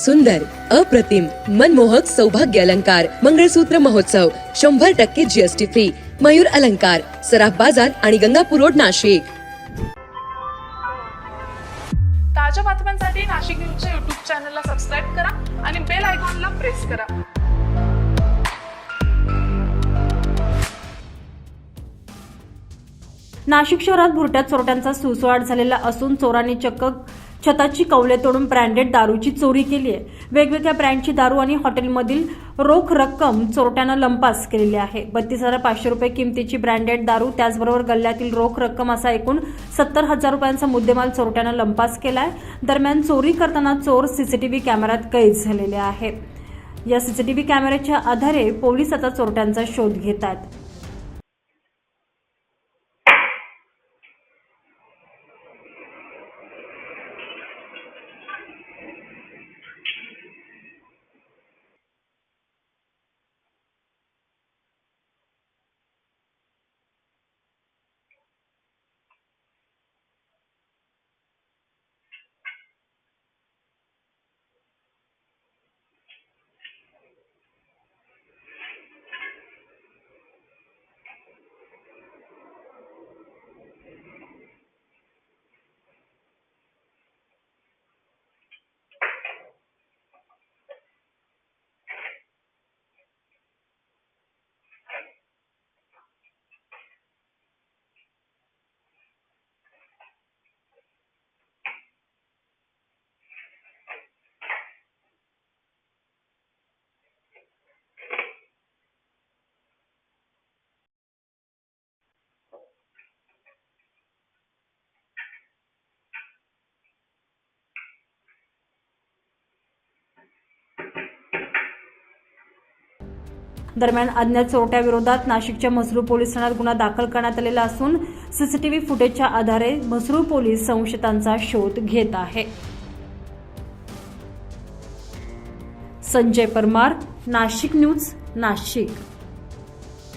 सुंदर अप्रतिम मनमोहक सौभाग्य अलंकार मंगळसूत्र महोत्सव शंभर टक्के जीएसटी फ्री मयूर अलंकार सराफ बाजार आणि गंगापूर रोड नाशिक. ताज्या बातम्यांसाठी नाशिक न्यूजच्या युट्यूब चॅनलला सबस्क्राईब करा आणि बेल आयकॉनला प्रेस करा. नाशिक शहरात भुरट्यात चोरट्यांचा सुसवाट झालेला असून चोरांनी चक्क छताची कौले तोडून ब्रँडेड दारूची चोरी केली आहे वेगवेगळ्या ब्रँडची दारू आणि हॉटेलमधील रोख रक्कम चोरट्यानं लंपास केलेली आहे. बत्तीस हजार पाचशे रुपये किमतीची ब्रँडेड दारू त्याचबरोबर गल्ल्यातील रोख रक्कम असा एकूण सत्तर हजार रुपयांचा मुद्देमाल चोरट्यानं लंपास केलाय. दरम्यान चोरी करताना चोर सीसीटीव्ही कॅमेऱ्यात कैद झालेले आहेत. या सीसीटीव्ही कॅमेऱ्याच्या आधारे पोलीस आता चोरट्यांचा शोध घेत दरम्यान अज्ञात चोरट्याविरोधात नाशिकच्या म्हसरूळ पोलीस ठाण्यात गुन्हा दाखल करण्यात आलेला असून सीसीटीव्ही फुटेजच्या आधारे म्हसरूळ पोलीस संशयितांचा शोध घेत आहे. संजय परमार नाशिक न्यूज नाशिक.